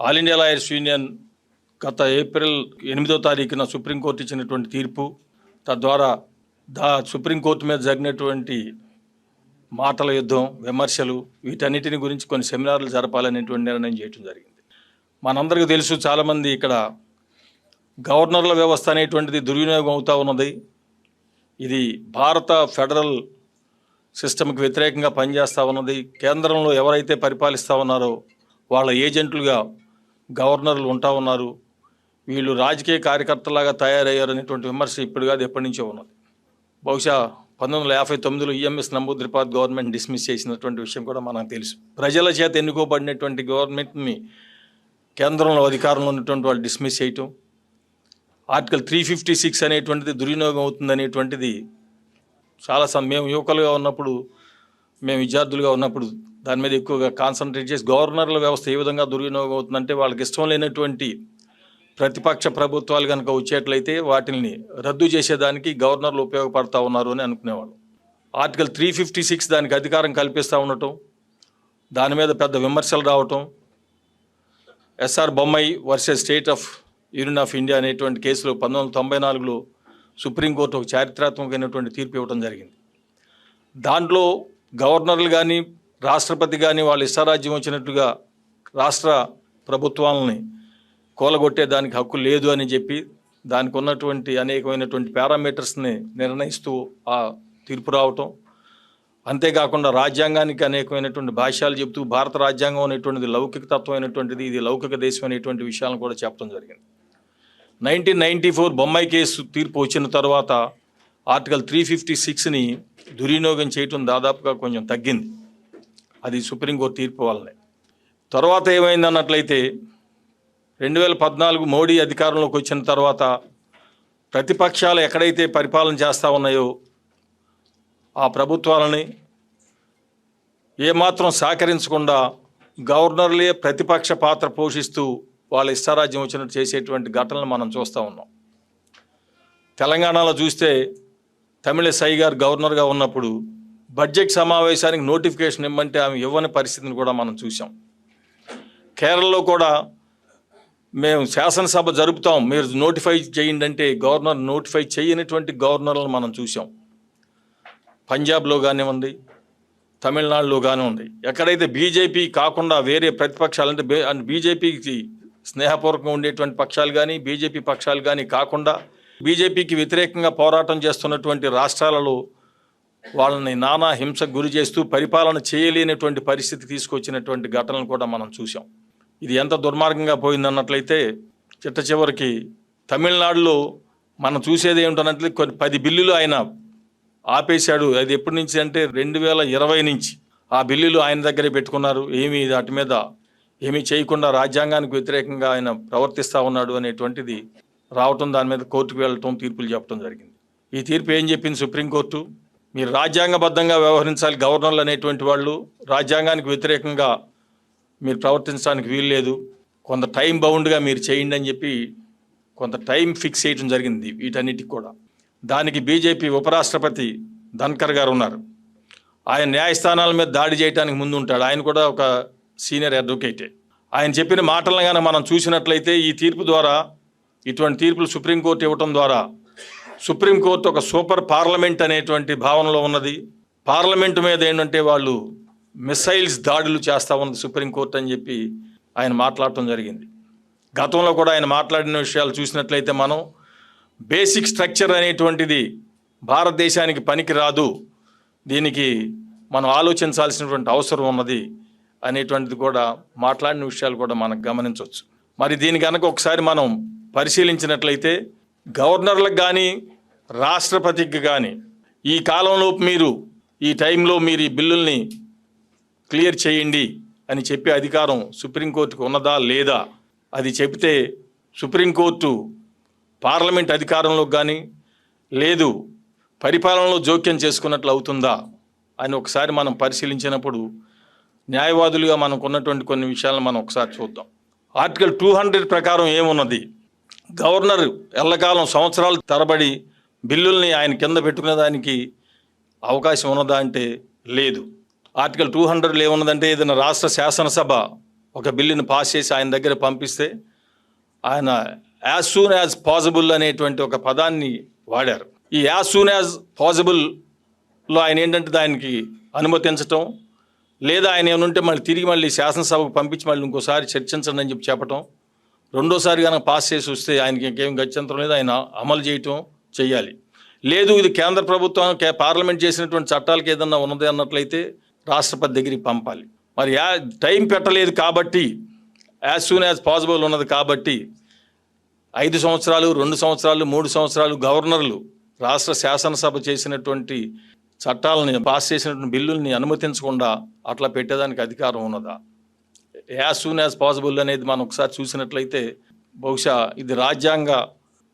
All India lawyers union గత April ఎనిమిదో తారీఖున సుప్రీంకోర్టు ఇచ్చినటువంటి తీర్పు తద్వారా దా సుప్రీంకోర్టు మీద జరిగినటువంటి మాటల యుద్ధం విమర్శలు వీటన్నిటిని గురించి కొన్ని సెమినార్లు జరపాలనేటువంటి నిర్ణయం చేయడం జరిగింది. మనందరికీ తెలుసు చాలామంది ఇక్కడ గవర్నర్ల వ్యవస్థ అనేటువంటిది దుర్వినియోగం అవుతూ ఉన్నది. ఇది భారత ఫెడరల్ సిస్టమ్కి వ్యతిరేకంగా పనిచేస్తూ ఉన్నది. కేంద్రంలో ఎవరైతే పరిపాలిస్తూ ఉన్నారో వాళ్ళ ఏజెంట్లుగా గవర్నర్లు ఉంటా ఉన్నారు. వీళ్ళు రాజకీయ కార్యకర్తలాగా తయారయ్యారు అనేటువంటి విమర్శ ఇప్పుడు కాదు ఎప్పటి నుంచో ఉన్నది. బహుశా పంతొమ్మిది వందల యాభై తొమ్మిదిలో ఈఎంఎస్ నంబూద్రిపాద్ గవర్నమెంట్ డిస్మిస్ చేసినటువంటి విషయం కూడా మనకు తెలుసు. ప్రజల చేత ఎన్నుకోబడినటువంటి గవర్నమెంట్ని కేంద్రంలో అధికారంలో ఉన్నటువంటి వాళ్ళు డిస్మిస్ చేయటం ఆర్టికల్ త్రీ ఫిఫ్టీ సిక్స్ అనేటువంటిది దుర్వినియోగం అవుతుంది అనేటువంటిది చాలా సమ మేము యువకులుగా ఉన్నప్పుడు మేము విద్యార్థులుగా ఉన్నప్పుడు దాని మీద ఎక్కువగా కాన్సన్ట్రేట్ చేసి గవర్నర్ల వ్యవస్థ ఏ విధంగా దుర్వినియోగం అవుతుందంటే వాళ్ళకి ఇష్టం లేనటువంటి ప్రతిపక్ష ప్రభుత్వాలు కనుక వచ్చేట్లయితే వాటిని రద్దు చేసేదానికి గవర్నర్లు ఉపయోగపడతా ఉన్నారు అని అనుకునేవాళ్ళు. ఆర్టికల్ త్రీ ఫిఫ్టీ సిక్స్ దానికి అధికారం కల్పిస్తూ ఉండటం దాని మీద పెద్ద విమర్శలు రావటం SR Bommai versus state of union of India అనేటువంటి కేసులో పంతొమ్మిది వందల తొంభై నాలుగులో సుప్రీంకోర్టు ఒక చారిత్రాత్మకమైనటువంటి తీర్పు ఇవ్వడం జరిగింది. దాంట్లో గవర్నర్లు కానీ రాష్ట్రపతి కానీ వాళ్ళు ఇష్టారాజ్యం వచ్చినట్టుగా రాష్ట్ర ప్రభుత్వాలని కూలగొట్టే దానికి హక్కు లేదు అని చెప్పి దానికి ఉన్నటువంటి అనేకమైనటువంటి పారామీటర్స్ని నిర్ణయిస్తూ ఆ తీర్పు రావటం. అంతేకాకుండా రాజ్యాంగానికి అనేకమైనటువంటి భాష్యాలు చెబుతూ భారత రాజ్యాంగం అనేటువంటిది లౌకిక తత్వం అయినటువంటిది ఇది లౌకిక దేశం అనేటువంటి విషయాలను కూడా చెప్పడం జరిగింది. Nineteen ninety four Bommai case తీర్పు వచ్చిన తర్వాత ఆర్టికల్ త్రీ ఫిఫ్టీ సిక్స్ని దుర్వినియోగం చేయటం దాదాపుగా కొంచెం తగ్గింది. అది సుప్రీంకోర్టు తీర్పు వల్లనే. తర్వాత ఏమైంది అన్నట్లయితే రెండు వేల పద్నాలుగు మోడీ అధికారంలోకి వచ్చిన తర్వాత ప్రతిపక్షాలు ఎక్కడైతే పరిపాలన చేస్తూ ఉన్నాయో ఆ ప్రభుత్వాలని ఏమాత్రం సహకరించకుండా గవర్నర్లే ప్రతిపక్ష పాత్ర పోషిస్తూ వాళ్ళ ఇష్టారాజ్యం వచ్చినట్టు చేసేటువంటి ఘటనలు మనం చూస్తూ ఉన్నాం. తెలంగాణలో చూస్తే తమిళసై గారు గవర్నర్గా ఉన్నప్పుడు బడ్జెట్ సమావేశానికి నోటిఫికేషన్ ఇవ్వమంటే ఆమె ఇవ్వని పరిస్థితిని కూడా మనం చూసాం కేరళలో కూడా మేము శాసనసభ జరుపుతాం. మీరు నోటిఫై చేయండి అంటే గవర్నర్ నోటిఫై చేయనటువంటి గవర్నర్లను మనం చూసాం పంజాబ్లో కానివ్వండి తమిళనాడులో కానివ్వండి ఎక్కడైతే బీజేపీ కాకుండా వేరే ప్రతిపక్షాలు అంటే బే బీజేపీకి స్నేహపూర్వకంగా ఉండేటువంటి పక్షాలు కానీ బీజేపీ పక్షాలు కానీ కాకుండా బీజేపీకి వ్యతిరేకంగా పోరాటం చేస్తున్నటువంటి రాష్ట్రాలలో వాళ్ళని నానా హింసకు గురి చేస్తూ పరిపాలన చేయలేనటువంటి పరిస్థితి తీసుకొచ్చినటువంటి ఘటనలు కూడా మనం చూసాం ఇది ఎంత దుర్మార్గంగా పోయిందన్నట్లయితే చిట్ట చివరికి తమిళనాడులో మనం చూసేది ఏమిటన్నట్లు కొన్ని పది బిల్లులు ఆయన ఆపేశాడు. అది ఎప్పటి నుంచి అంటే రెండు వేల ఇరవై నుంచి. ఆ బిల్లులు ఆయన దగ్గరే పెట్టుకున్నారు. ఏమీ వాటి మీద ఏమీ చేయకుండా రాజ్యాంగానికి వ్యతిరేకంగా ఆయన ప్రవర్తిస్తూ ఉన్నాడు అనేటువంటిది రావటం దాని మీద కోర్టుకు వెళ్ళటం తీర్పులు చెప్పడం జరిగింది. ఈ తీర్పు ఏం చెప్పింది సుప్రీంకోర్టు? మీరు రాజ్యాంగబద్ధంగా వ్యవహరించాలి గవర్నర్లు అనేటువంటి వాళ్ళు. రాజ్యాంగానికి వ్యతిరేకంగా మీరు ప్రవర్తించడానికి వీలు లేదు. కొంత టైం బౌండ్గా మీరు చేయండి అని చెప్పి కొంత టైం ఫిక్స్ చేయడం జరిగింది వీటన్నిటికి కూడా. దానికి బీజేపీ ఉపరాష్ట్రపతి ధన్కర్ గారు ఉన్నారు. ఆయన న్యాయస్థానాల మీద దాడి చేయడానికి ముందు ఉంటాడు. ఆయన కూడా ఒక సీనియర్ అడ్వకేటే. ఆయన చెప్పిన మాటలను కానీ మనం చూసినట్లయితే ఈ తీర్పు ద్వారా ఇటువంటి తీర్పులు సుప్రీంకోర్టు ఇవ్వటం ద్వారా సుప్రీంకోర్టు ఒక సూపర్ పార్లమెంట్ అనేటువంటి భావనలో ఉన్నది. పార్లమెంటు మీద ఏంటంటే వాళ్ళు మిసైల్స్ దాడులు చేస్తూ ఉంది సుప్రీంకోర్టు అని చెప్పి ఆయన మాట్లాడటం జరిగింది. గతంలో కూడా ఆయన మాట్లాడిన విషయాలు చూసినట్లయితే మనం బేసిక్ స్ట్రక్చర్ అనేటువంటిది భారతదేశానికి పనికి రాదు దీనికి మనం ఆలోచించాల్సినటువంటి అవసరం ఉన్నది అనేటువంటిది కూడా మాట్లాడిన విషయాలు కూడా మనం గమనించవచ్చు. మరి దీని కనుక ఒకసారి మనం పరిశీలించినట్లయితే గవర్నర్లకు కానీ రాష్ట్రపతికి కానీ ఈ కాలంలో మీరు ఈ టైంలో మీరు ఈ బిల్లుల్ని క్లియర్ చేయండి అని చెప్పే అధికారం సుప్రీంకోర్టుకు ఉన్నదా లేదా అది చెబితే సుప్రీంకోర్టు పార్లమెంట్ అధికారంలోకి కానీ లేదు పరిపాలనలో జోక్యం చేసుకున్నట్లు అవుతుందా అని ఒకసారి మనం పరిశీలించినప్పుడు న్యాయవాదులుగా మనకు ఉన్నటువంటి కొన్ని విషయాలను మనం ఒకసారి చూద్దాం. ఆర్టికల్ టూ హండ్రెడ్ ప్రకారం ఏమున్నది? గవర్నర్ ఎల్లకాలం సంవత్సరాలు తరబడి బిల్లుల్ని ఆయన కింద పెట్టుకునే దానికి అవకాశం ఉన్నదా అంటే లేదు. ఆర్టికల్ టూ హండ్రెడ్లో ఏమున్నదంటే ఏదైనా రాష్ట్ర శాసనసభ ఒక బిల్లుని పాస్ చేసి ఆయన దగ్గర పంపిస్తే ఆయన యాజ్ సూన్ యాజ్ పాసిబుల్ అనేటువంటి ఒక పదాన్ని వాడారు. ఈ యాజ్ సూన్ యాజ్ పాసిబుల్లో ఆయన ఏంటంటే దానికి అనుమతించటం లేదా ఆయన ఏమనుంటే మళ్ళీ తిరిగి మళ్ళీ శాసనసభకు పంపించి మళ్ళీ ఇంకోసారి చర్చించండి అని చెప్పి చెప్పటం రెండోసారి కనుక పాస్ చేసి వస్తే ఆయనకి ఇంకేం గత్యంతరం లేదు ఆయన అమలు చేయటం చేయాలి లేదు ఇది కేంద్ర ప్రభుత్వం పార్లమెంట్ చేసినటువంటి చట్టాలకు ఏదన్నా ఉన్నది అన్నట్లయితే రాష్ట్రపతి దగ్గరికి పంపాలి. మరి యా టైం పెట్టలేదు కాబట్టి యాజ్ సూన్ యాజ్ పాసిబుల్ ఉన్నది కాబట్టి ఐదు సంవత్సరాలు రెండు సంవత్సరాలు మూడు సంవత్సరాలు గవర్నర్లు రాష్ట్ర శాసనసభ చేసినటువంటి చట్టాలని పాస్ చేసినటువంటి బిల్లుల్ని అనుమతించకుండా అట్లా పెట్టేదానికి అధికారం ఉన్నదా? యాజ్ సూన్ యాజ్ పాసిబుల్ అనేది మనం ఒకసారి చూసినట్లయితే బహుశా ఇది రాజ్యాంగ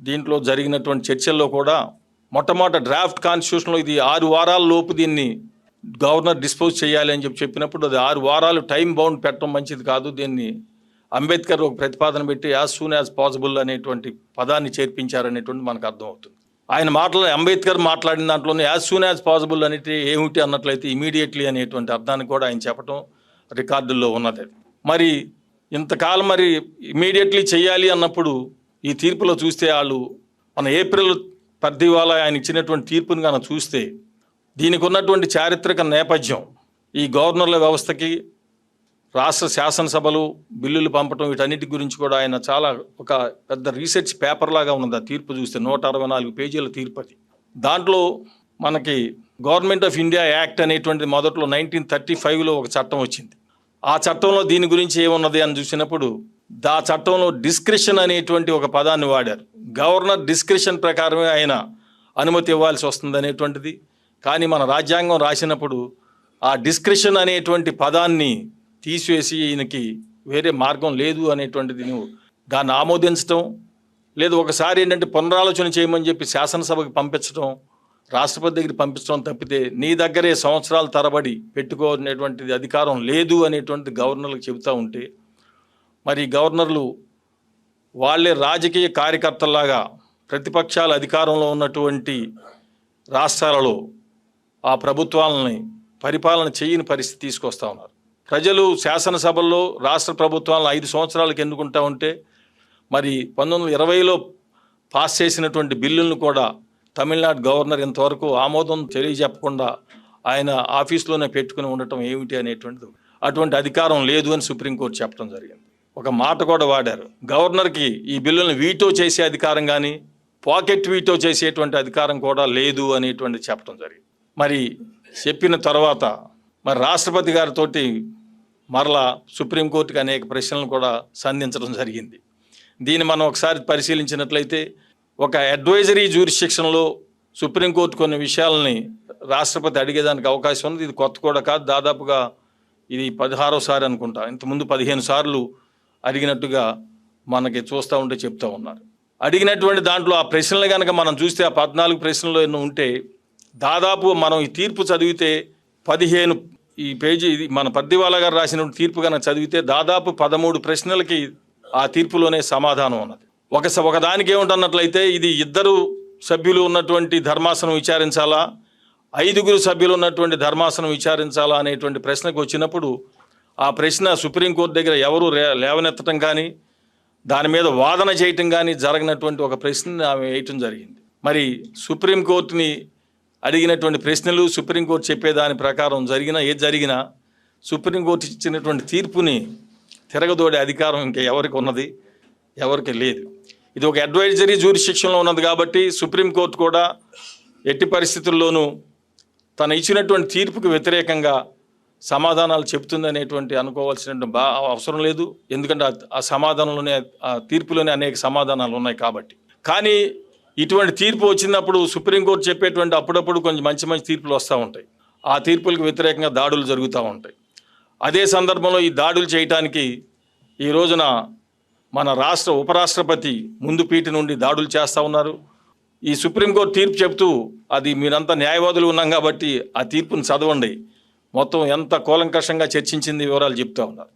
దీంట్లో జరిగినటువంటి చర్చల్లో కూడా మొట్టమొదట డ్రాఫ్ట్ కాన్స్టిట్యూషన్లో ఇది ఆరు వారాల లోపు దీన్ని గవర్నర్ డిస్పోజ్ చేయాలి అని చెప్పి చెప్పినప్పుడు అది ఆరు వారాలు టైం బౌండ్ పెట్టడం మంచిది కాదు. దీన్ని అంబేద్కర్ ఒక ప్రతిపాదన పెట్టి యాజ్ సూన్ యాజ్ పాసిబుల్ అనేటువంటి పదాన్ని చేర్పించారనేటువంటి మనకు అర్థమవుతుంది. ఆయన మాటలు అంబేద్కర్ మాట్లాడిన దాంట్లోనే యాజ్ సూన్ యాజ్ పాసిబుల్ అనేది ఏమిటి అన్నట్లయితే ఇమీడియట్లీ అనేటువంటి అర్థాన్ని కూడా ఆయన చెప్పడం రికార్డుల్లో ఉన్నది. మరి ఇంతకాలం మరి ఇమీడియట్లీ చేయాలి అన్నప్పుడు ఈ తీర్పులో చూస్తే వాళ్ళు మన ఏప్రిల్ పద్దివాల ఆయన ఇచ్చినటువంటి తీర్పును కనుక చూస్తే దీనికి ఉన్నటువంటి చారిత్రక నేపథ్యం ఈ గవర్నర్ల వ్యవస్థకి రాష్ట్ర శాసనసభలు బిల్లులు పంపటం వీటన్నిటి గురించి కూడా ఆయన చాలా ఒక పెద్ద రీసెర్చ్ పేపర్ లాగా ఉన్నది. ఆ తీర్పు చూస్తే నూట అరవై నాలుగు పేజీల తీర్పు అది. దాంట్లో మనకి గవర్నమెంట్ ఆఫ్ ఇండియా యాక్ట్ అనేటువంటి మొదట్లో నైన్టీన్ థర్టీ ఫైవ్లో ఒక చట్టం వచ్చింది. ఆ చట్టంలో దీని గురించి ఏమున్నది అని చూసినప్పుడు దా చట్టంలో డిస్క్రిషన్ అనేటువంటి ఒక పదాన్ని వాడారు. గవర్నర్ డిస్క్రిషన్ ప్రకారమే ఆయన అనుమతి ఇవ్వాల్సి వస్తుంది అనేటువంటిది కానీ మన రాజ్యాంగం రాసినప్పుడు ఆ డిస్క్రిషన్ అనేటువంటి పదాన్ని తీసివేసి ఈయనకి వేరే మార్గం లేదు అనేటువంటిది నువ్వు దాన్ని ఆమోదించటం లేదు ఒకసారి ఏంటంటే పునరాలోచన చేయమని చెప్పి శాసనసభకు పంపించడం రాష్ట్రపతి దగ్గర పంపించడం తప్పితే నీ దగ్గరే సంవత్సరాల తరబడి పెట్టుకోనేటువంటిది అధికారం లేదు అనేటువంటిది గవర్నర్లకు చెబుతూ ఉంటే మరి గవర్నర్లు వాళ్ళే రాజకీయ కార్యకర్తల్లాగా ప్రతిపక్షాల అధికారంలో ఉన్నటువంటి రాష్ట్రాలలో ఆ ప్రభుత్వాలని పరిపాలన చేయని పరిస్థితి తీసుకొస్తా ఉన్నారు. ప్రజలు శాసనసభల్లో రాష్ట్ర ప్రభుత్వాలను ఐదు సంవత్సరాలకు ఎన్నుకుంటా ఉంటే మరి పంతొమ్మిది వందల ఇరవైలో పాస్ చేసినటువంటి బిల్లులను కూడా తమిళనాడు గవర్నర్ ఇంతవరకు ఆమోదం తెలియజెప్పకుండా ఆయన ఆఫీస్లోనే పెట్టుకుని ఉండటం ఏమిటి అనేటువంటిది అటువంటి అధికారం లేదు అని సుప్రీంకోర్టు చెప్పడం జరిగింది. ఒక మాట కూడా వాడారు. గవర్నర్కి ఈ బిల్లులను వీటో చేసే అధికారం కానీ పాకెట్ వీటో చేసేటువంటి అధికారం కూడా లేదు అనేటువంటి చెప్పడం జరిగింది. మరి చెప్పిన తర్వాత మరి రాష్ట్రపతి గారితోటి మరలా సుప్రీంకోర్టుకి అనేక ప్రశ్నలు కూడా సంధించడం జరిగింది. దీన్ని మనం ఒకసారి పరిశీలించినట్లయితే ఒక అడ్వైజరీ జ్యూరిస్టిక్షన్లో సుప్రీంకోర్టు కొన్ని విషయాలని రాష్ట్రపతి అడిగేదానికి అవకాశం ఉంది ఇది కొత్త కూడా కాదు. దాదాపుగా ఇది పదహారోసారి అనుకుంటా. ఇంతకుముందు పదిహేను సార్లు అడిగినట్టుగా మనకి చూస్తూ ఉంటే చెప్తా ఉన్నారు. అడిగినటువంటి దాంట్లో ఆ ప్రశ్నలు కనుక మనం చూస్తే ఆ పద్నాలుగు ప్రశ్నలు ఎన్నో ఉంటే దాదాపు మనం ఈ తీర్పు చదివితే పదిహేను ఈ పేజీ ఇది మన పద్దివాలా గారు రాసిన తీర్పు కనుక చదివితే దాదాపు పదమూడు ప్రశ్నలకి ఆ తీర్పులోనే సమాధానం ఉన్నది. ఒక స- ఒకదానికి ఏముంటున్నట్లయితే ఇది ఇద్దరు సభ్యులు ఉన్నటువంటి ధర్మాసనం విచారించాలా? ఐదుగురు సభ్యులు ఉన్నటువంటి ధర్మాసనం విచారించాలా అనేటువంటి ప్రశ్నకు వచ్చినప్పుడు ఆ ప్రశ్న సుప్రీంకోర్టు దగ్గర ఎవరు లేవనెత్తటం కానీ దాని మీద వాదన చేయటం కానీ జరిగినటువంటి ఒక ప్రశ్న ఆమె వేయటం జరిగింది. మరి సుప్రీంకోర్టుని అడిగినటువంటి ప్రశ్నలు సుప్రీంకోర్టు చెప్పేదాని ప్రకారం జరిగినా ఏది జరిగినా సుప్రీంకోర్టు ఇచ్చినటువంటి తీర్పుని తిరగదోడే అధికారం ఇంకా ఎవరికి ఉన్నది? ఎవరికి లేదు. ఇది ఒక అడ్వైజరీ జ్యూరిస్డిక్షన్లో ఉన్నది కాబట్టి సుప్రీంకోర్టు కూడా ఎట్టి పరిస్థితుల్లోనూ తను ఇచ్చినటువంటి తీర్పుకు వ్యతిరేకంగా సమాధానాలు చెప్తుందనేటువంటి అనుకోవాల్సిన బా అవసరం లేదు. ఎందుకంటే ఆ- ఆ సమాధానంలోనే ఆ తీర్పులోనే అనేక సమాధానాలు ఉన్నాయి కాబట్టి. కానీ ఇటువంటి తీర్పు వచ్చినప్పుడు సుప్రీంకోర్టు చెప్పేటువంటి అప్పుడప్పుడు కొంచెం మంచి మంచి తీర్పులు వస్తూ ఉంటాయి. ఆ తీర్పులకు వ్యతిరేకంగా దాడులు జరుగుతూ ఉంటాయి. అదే సందర్భంలో ఈ దాడులు చేయటానికి ఈ రోజున మన రాష్ట్ర ఉపరాష్ట్రపతి ముందు పీటి నుండి దాడులు చేస్తూ ఉన్నారు. ఈ సుప్రీంకోర్టు తీర్పు చెబుతూ అది మీరంతా న్యాయవాదులు ఉన్నాం కాబట్టి ఆ తీర్పుని చదవండి. మొత్తం ఎంత కూలంకషంగా చర్చించింది వివరాలు చెప్తూ ఉన్నారు.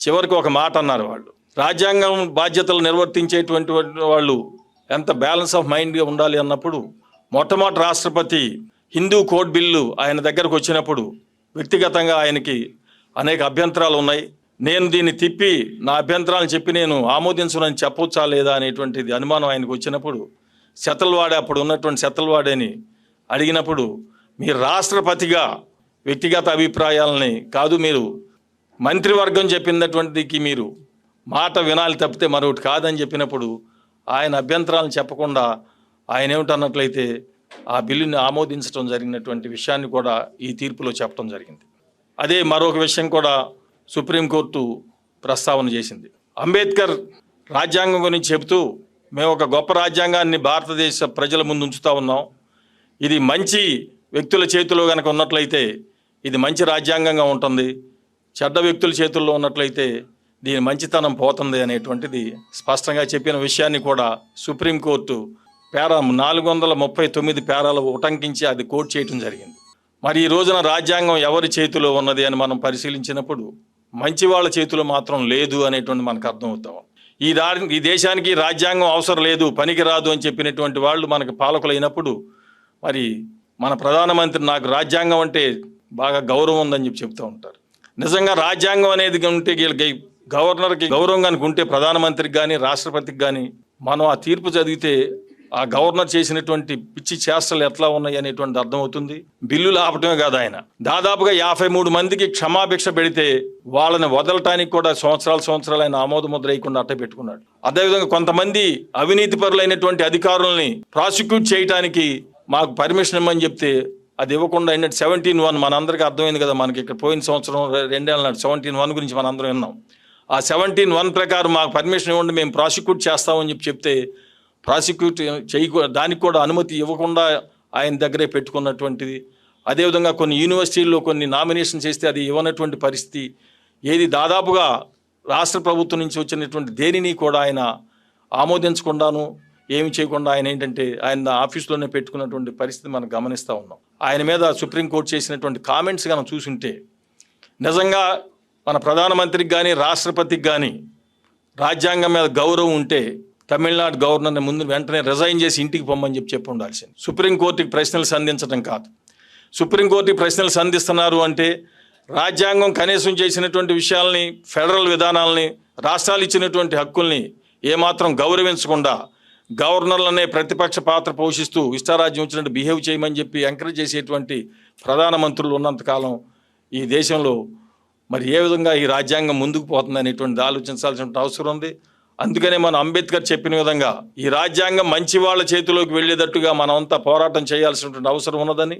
చివరికి ఒక మాట అన్నారు వాళ్ళు. రాజ్యాంగం బాధ్యతలు నిర్వర్తించేటువంటి వాళ్ళు ఎంత బ్యాలెన్స్ ఆఫ్ మైండ్గా ఉండాలి అన్నప్పుడు మొట్టమొదటి రాష్ట్రపతి హిందూ కోడ్ బిల్లు ఆయన దగ్గరకు వచ్చినప్పుడు వ్యక్తిగతంగా ఆయనకి అనేక అభ్యంతరాలు ఉన్నాయి. నేను దీన్ని తిప్పి నా అభ్యంతరాలు చెప్పి నేను ఆమోదించనని చెప్పొచ్చా లేదా అనేటువంటిది అనుమానం ఆయనకు వచ్చినప్పుడు శతల్వాడే అప్పుడు ఉన్నటువంటి శతల్వాడేని అడిగినప్పుడు మీరు రాష్ట్రపతిగా వ్యక్తిగత అభిప్రాయాలని కాదు మీరు మంత్రివర్గం చెప్పినటువంటికి మీరు మాట వినాలి తప్పితే మరొకటి కాదని చెప్పినప్పుడు ఆయన అభ్యంతరాలను చెప్పకుండా ఆయన ఏమిటన్నట్లయితే ఆ బిల్లుని ఆమోదించడం జరిగినటువంటి విషయాన్ని కూడా ఈ తీర్పులో చెప్పడం జరిగింది. అదే మరొక విషయం కూడా సుప్రీంకోర్టు ప్రస్తావన చేసింది. అంబేద్కర్ రాజ్యాంగం గురించి చెబుతూ మేము ఒక గొప్ప రాజ్యాంగాన్ని భారతదేశ ప్రజల ముందు ఉంచుతూ ఉన్నాం. ఇది మంచి వ్యక్తుల చేతిలో కనుక ఉన్నట్లయితే ఇది మంచి రాజ్యాంగంగా ఉంటుంది. చెడ్డ వ్యక్తుల చేతుల్లో ఉన్నట్లయితే దీని మంచితనం పోతుంది అనేటువంటిది స్పష్టంగా చెప్పిన విషయాన్ని కూడా సుప్రీంకోర్టు పేరా నాలుగు వందల ముప్పై తొమ్మిది పేరాలు ఉటంకించి అది కోట్ చేయటం జరిగింది. మరి ఈ రోజున రాజ్యాంగం ఎవరి చేతిలో ఉన్నది అని మనం పరిశీలించినప్పుడు మంచి వాళ్ళ చేతిలో మాత్రం లేదు అనేటువంటి మనకు అర్థమవుతాం. ఈ దారి ఈ దేశానికి రాజ్యాంగం అవసరం లేదు పనికి రాదు అని చెప్పినటువంటి వాళ్ళు మనకు పాలకులైనప్పుడు మరి మన ప్రధానమంత్రి నాకు రాజ్యాంగం అంటే బాగా గౌరవం ఉందని చెప్పి చెప్తూ ఉంటారు. నిజంగా రాజ్యాంగం అనేది ఉంటే వీళ్ళకి గవర్నర్కి గౌరవం కనుక ఉంటే ప్రధానమంత్రికి కానీ రాష్ట్రపతికి కానీ మనం ఆ తీర్పు చదివితే ఆ గవర్నర్ చేసినటువంటి పిచ్చి చేష్టలు ఎట్లా ఉన్నాయి అనేటువంటి అర్థమవుతుంది. బిల్లులు ఆపటమే కాదు ఆయన. దాదాపుగా యాభై మూడు మందికి క్షమాభిక్ష పెడితే వాళ్ళని వదలటానికి కూడా సంవత్సరాలు సంవత్సరాలు ఆయన ఆమోద ముద్ర వేయకుండా అట్ట పెట్టుకున్నాడు. అదేవిధంగా కొంతమంది అవినీతి పరులైనటువంటి అధికారుల్ని ప్రాసిక్యూట్ చేయటానికి మాకు పర్మిషన్ ఇమ్మని చెప్తే అది ఇవ్వకుండా ఏంటంటే సెవెంటీన్ వన్ మనందరికీ అర్థమైంది కదా మనకి ఇక్కడ పోయిన సంవత్సరం రెండేళ్ళ నాడు సెవెంటీన్ వన్ గురించి మనందరం విన్నాం. ఆ సెవెంటీన్ వన్ ప్రకారం మాకు పర్మిషన్ ఇవ్వండి మేము ప్రాసిక్యూట్ చేస్తామని చెప్పి చెప్తే ప్రాసిక్యూట్ చేయకు దానికి కూడా అనుమతి ఇవ్వకుండా ఆయన దగ్గరే పెట్టుకున్నటువంటిది. అదేవిధంగా కొన్ని యూనివర్సిటీల్లో కొన్ని నామినేషన్ చేస్తే అది ఇవ్వనటువంటి పరిస్థితి. ఏది దాదాపుగా రాష్ట్ర ప్రభుత్వం నుంచి వచ్చినటువంటి దేనిని కూడా ఆయన ఆమోదించకుండాను ఏమి చేయకుండా ఆయన ఏంటంటే ఆయన ఆఫీస్లోనే పెట్టుకున్నటువంటి పరిస్థితి మనం గమనిస్తూ ఉన్నాం. ఆయన మీద సుప్రీంకోర్టు చేసినటువంటి కామెంట్స్ కనుక చూసుంటే నిజంగా మన ప్రధానమంత్రికి కానీ రాష్ట్రపతికి కానీ రాజ్యాంగం మీద గౌరవం ఉంటే తమిళనాడు గవర్నర్ని ముందు వెంటనే రిజైన్ చేసి ఇంటికి పొమ్మని చెప్పి చెప్పి ఉండాల్సింది. సుప్రీంకోర్టుకి ప్రశ్నలు సంధించడం కాదు. సుప్రీంకోర్టుకి ప్రశ్నలు సంధిస్తున్నారు అంటే రాజ్యాంగం కనీసం చేసినటువంటి విషయాల్ని ఫెడరల్ విధానాలని రాష్ట్రాలు ఇచ్చినటువంటి హక్కుల్ని ఏమాత్రం గౌరవించకుండా గవర్నర్లనే ప్రతిపక్ష పాత్ర పోషిస్తూ ఇష్టారాజ్యం వచ్చినట్టు బిహేవ్ చేయమని చెప్పి ఎంకరేజ్ చేసేటువంటి ప్రధానమంత్రులు ఉన్నంతకాలం ఈ దేశంలో మరి ఏ విధంగా ఈ రాజ్యాంగం ముందుకు పోతుంది అనేటువంటిది ఆలోచించాల్సిన అవసరం ఉంది. అందుకనే మన అంబేద్కర్ చెప్పిన విధంగా ఈ రాజ్యాంగం మంచి వాళ్ళ చేతిలోకి వెళ్ళేటట్టుగా మనమంతా పోరాటం చేయాల్సినటువంటి అవసరం ఉన్నదని